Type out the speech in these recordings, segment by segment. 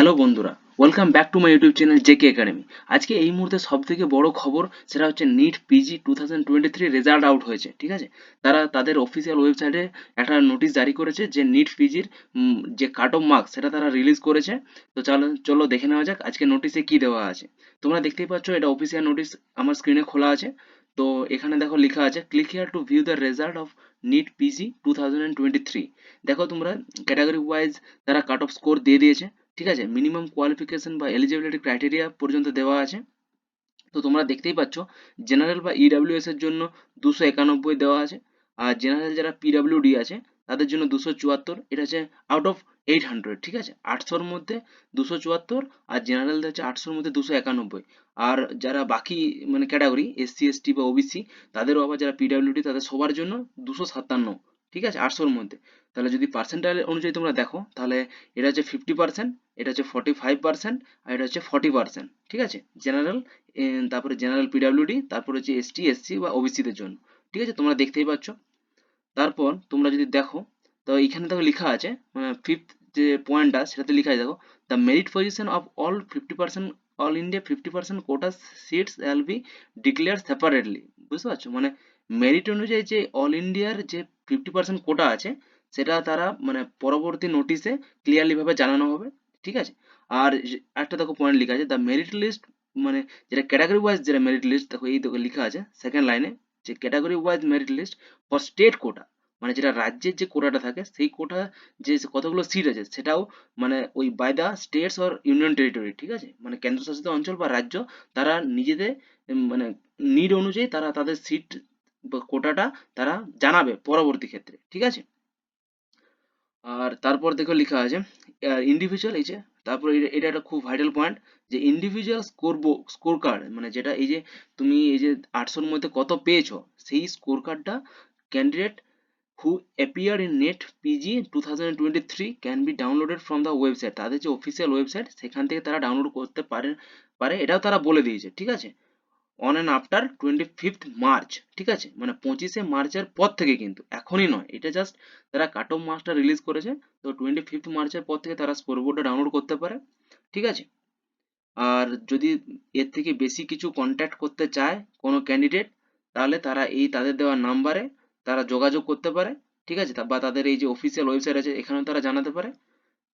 Hello বন্ধুরা welcome back to my YouTube channel JK academy আজকে এই মুহূর্তে সব থেকে বড় খবর, সেটা হচ্ছে NEET PG two thousand twenty three result out হয়েছে, ঠিক আছে? তারা তাদের অফিসিয়াল ওয়েবসাইটে একটা নোটিশ জারি করেছে যে নিট পিজির যে কাট অফ মার্কস সেটা তারা রিলিজ করেছে। তো চলো চলো দেখে নেওয়া যাক আজকে নোটিশে কি দেওয়া আছে। তোমরা দেখতেই পাচ্ছ এটা অফিসিয়াল নোটিশ আমার স্ক্রিনে খোলা আছে। তো এখানে দেখো লেখা আছে click here to view the result of NEET PG two thousand twenty three দেখো তোমরা ক্যাটাগরি ওয়াইজ তারা কাট অফ স্কোর দিয়ে দিয়েছে। ঠিক আছে? মিনিমাম কোয়ালিফিকেশন বা এলিজিবিলিটি ক্রাইটেরিয়া পর্যন্ত দেওয়া আছে। তো তোমরা দেখতেই পাচ্ছ জেনারেল বা ইডাব্লিউএস এর জন্য দুশো একানব্বই দেওয়া আছে। আর জেনারেল যারা পিডাব্লিউডি আছে, তাদের জন্য দুশো চুয়াত্তর, এটা হচ্ছে আউট অফ এইট হান্ড্রেড ঠিক আছে? আটশোর মধ্যে দুশো চুয়াত্তর, আর জেনারেলদের হচ্ছে আটশোর মধ্যে দুশো একানব্বই। আর যারা বাকি মানে ক্যাটাগরি এসসি এসটি বা ওবিসি তাদেরও আবার যারা পিডাব্লিউডি তাদের সবার জন্য দুশো সাতান্ন, ঠিক আছে? আটশোর মধ্যে। তাহলে যদি পার্সেন্টাইল অনুযায়ী তোমরা দেখো, তাহলে এটা হচ্ছে ফিফটি পার্সেন্ট এটা হচ্ছে ফর্টি ফাইভ পার্সেন্ট আর এটা হচ্ছে ফর্টি পার্সেন্ট ঠিক আছে? জেনারেল তারপরে জেনারেল পিডাব্লিউডি তারপরে হচ্ছে এসটি এসসি বা ওবিসিদের জন্য, ঠিক আছে? তোমরা দেখতেই পাচ্ছ। তারপর তোমরা যদি দেখো, তো এখানে দেখো লেখা আছে মানে ফিফথ যে পয়েন্টটা সেটাতে লেখা আছে, দেখো the merit position of all fifty percent all India fifty percent quota seats will be declare separately বুঝতে পারছ? মানে মেরিট অনুযায়ী যে অল ইন্ডিয়ার যে ফিফটি পার্সেন্ট কোটা আছে, সেটা তারা মানে পরবর্তী নোটিশে ক্লিয়ারলিভাবে জানানো হবে। ঠিক আছে? আর একটা দেখো পয়েন্ট লেখা আছে দ্য মেরিট লিস্ট মানে যেটা ক্যাটাগরি ওয়াইজ যেটা মেরিট লিস্ট দেখো এই দেখো লেখা আছে সেকেন্ড লাইনে যে category wise merit list for state quota মানে যেটা রাজ্যের যে কোটাটা থাকে, সেই কোটা যে কতগুলো সিট আছে, সেটাও মানে ওই by the states or union territory ঠিক আছে? মানে কেন্দ্রশাসিত অঞ্চল বা রাজ্য, তারা নিজেদের মানে নিড অনুযায়ী তারা তাদের সিট কোটাটা তারা জানাবে পরবর্তী ক্ষেত্রে, ঠিক আছে? আর তারপর দেখো লেখা আছে ইন্ডিভিজুয়াল এই যে, তারপর এটা একটা খুব ভাইটাল পয়েন্ট যে ইন্ডিভিজুয়াল স্কোর স্কোর কার্ড মানে যেটা এই যে তুমি এই যে আটশোর মধ্যে কত পেয়েছ, সেই স্কোর কার্ডটা candidate who appear in NEET PG two thousand twenty three can be downloaded from the website তাদের যে অফিসিয়াল ওয়েবসাইট সেখান থেকে তারা ডাউনলোড করতে পারে পারে, এটাও তারা বলে দিয়েছে, ঠিক আছে? On and after twenty fifth March ঠিক আছে? মানে পঁচিশে মার্চের পর থেকে কিন্তু, এখনই নয়। এটা জাস্ট তারা কাট অফ মার্কসটা রিলিজ করেছে, তো টোয়েন্টি ফিফথ মার্চের পর থেকে তারা স্কোরবোর্ডটা ডাউনলোড করতে পারে, ঠিক আছে? আর যদি এর থেকে বেশি কিছু কন্ট্যাক্ট করতে চায় কোনো ক্যান্ডিডেট তাহলে তারা এই তাদের দেওয়া নাম্বারে তারা যোগাযোগ করতে পারে, ঠিক আছে? বা তাদের এই যে অফিসিয়াল ওয়েবসাইট আছে, এখানেও তারা জানাতে পারে।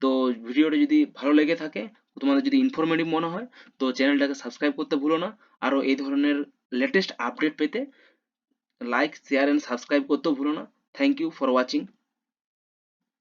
তো ভিডিওটা যদি ভালো লেগে থাকে তোমাদের যদি ইনফরমেটিভ মনে হয়, তো চ্যানেলটাকে সাবস্ক্রাইব করতে ভুলো না। আরও এই ধরনের লেটেস্ট আপডেট পেতে লাইক শেয়ার অ্যান্ড সাবস্ক্রাইব করতেও ভুলো না। Thank you for watching